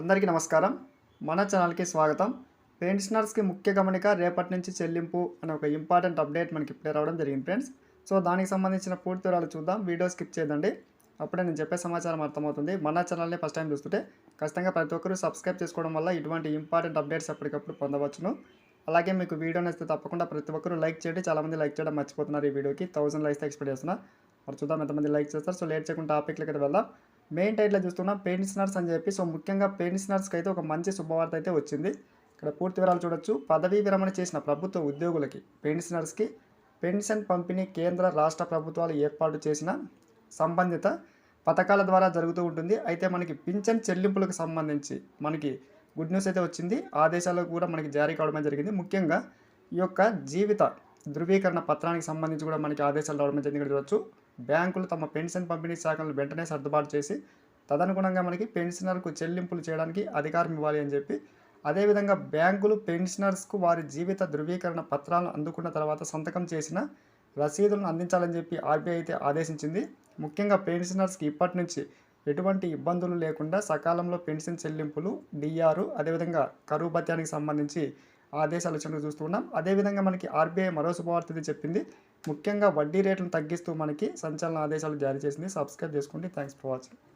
అందరికీ నమస్కారం. మన ఛానల్కి స్వాగతం. పెన్షనర్స్కి ముఖ్య గమనిక రేపటి నుంచి చెల్లింపు అనే ఒక ఇంపార్టెంట్ అప్డేట్ మనకి ఇప్పుడే రావడం జరిగింది ఫ్రెండ్స్. సో దానికి సంబంధించిన పూర్తి వివరాలు చూద్దాం. వీడియో స్కిప్ చేయదండి. అప్పుడే నేను చెప్పే సమాచారం అర్థమవుతుంది. మన ఛానల్ని ఫస్ట్ టైం చూస్తుంటే ఖచ్చితంగా ప్రతి ఒక్కరూ సబ్స్క్రైబ్ చేసుకోవడం వల్ల ఇటువంటి ఇంపార్టెంట్ అప్డేట్స్ ఎప్పటికప్పుడు పొందవచ్చును. అలాగే మీకు వీడియో నచ్చితే తప్పకుండా ప్రతి ఒక్కరూ లైక్ చేయండి. చాలామంది లైక్ చేయడం మర్చిపోతున్నారు ఈ వీడియోకి. థౌసండ్ లైక్స్ ఎక్స్పెక్ట్ చేస్తున్నా. మరి చూద్దాం ఎంతమంది లైక్ చేస్తారు. సో లేట్ చేయకుండా టాపిక్లకి వెళ్దాం. మెయిన్ టైట్లో చూస్తున్నాం పెన్షనర్స్ అని చెప్పి సో ముఖ్యంగా పెన్షనర్స్కి అయితే ఒక మంచి శుభవార్త అయితే వచ్చింది. ఇక్కడ పూర్తి వివరాలు చూడొచ్చు. పదవీ విరమణ చేసిన ప్రభుత్వ ఉద్యోగులకి పెన్షనర్స్కి పెన్షన్ పంపిణీ కేంద్ర రాష్ట్ర ప్రభుత్వాలు ఏర్పాటు చేసిన సంబంధిత పథకాల ద్వారా జరుగుతూ ఉంటుంది. అయితే మనకి పింఛన్ చెల్లింపులకు సంబంధించి మనకి గుడ్ న్యూస్ అయితే వచ్చింది. ఆదేశాలు కూడా మనకి జారీ కావడమే జరిగింది. ముఖ్యంగా ఈ యొక్క జీవిత ధృవీకరణ పత్రానికి సంబంధించి కూడా మనకి ఆదేశాలు రావడం జరిగింది. ఇక్కడ చూడొచ్చు. బ్యాంకులు తమ పెన్షన్ పంపిణీ శాఖలను వెంటనే సర్దుబాటు చేసి తదనుగుణంగా మనకి పెన్షనర్కు చెల్లింపులు చేయడానికి అధికారం ఇవ్వాలి అని చెప్పి అదేవిధంగా బ్యాంకులు పెన్షనర్స్కు వారి జీవిత ధృవీకరణ పత్రాలను అందుకున్న తర్వాత సంతకం చేసిన రసీదులను అందించాలని చెప్పి ఆర్బీఐ అయితే ఆదేశించింది. ముఖ్యంగా పెన్షనర్స్కి ఇప్పటి నుంచి ఎటువంటి ఇబ్బందులు లేకుండా సకాలంలో పెన్షన్ చెల్లింపులు డిఆర్ అదేవిధంగా కరువు భత్యానికి సంబంధించి ఆదేశాలు వచ్చినట్టు చూస్తున్నాం అదేవిధంగా మనకి ఆర్బీఐ మరో శుభవార్త చెప్పింది. ముఖ్యంగా వడ్డీ రేట్లను తగ్గిస్తూ మనకి సంచలన ఆదేశాలు జారీ చేసింది. సబ్స్క్రైబ్ చేసుకోండి. Thanks for watching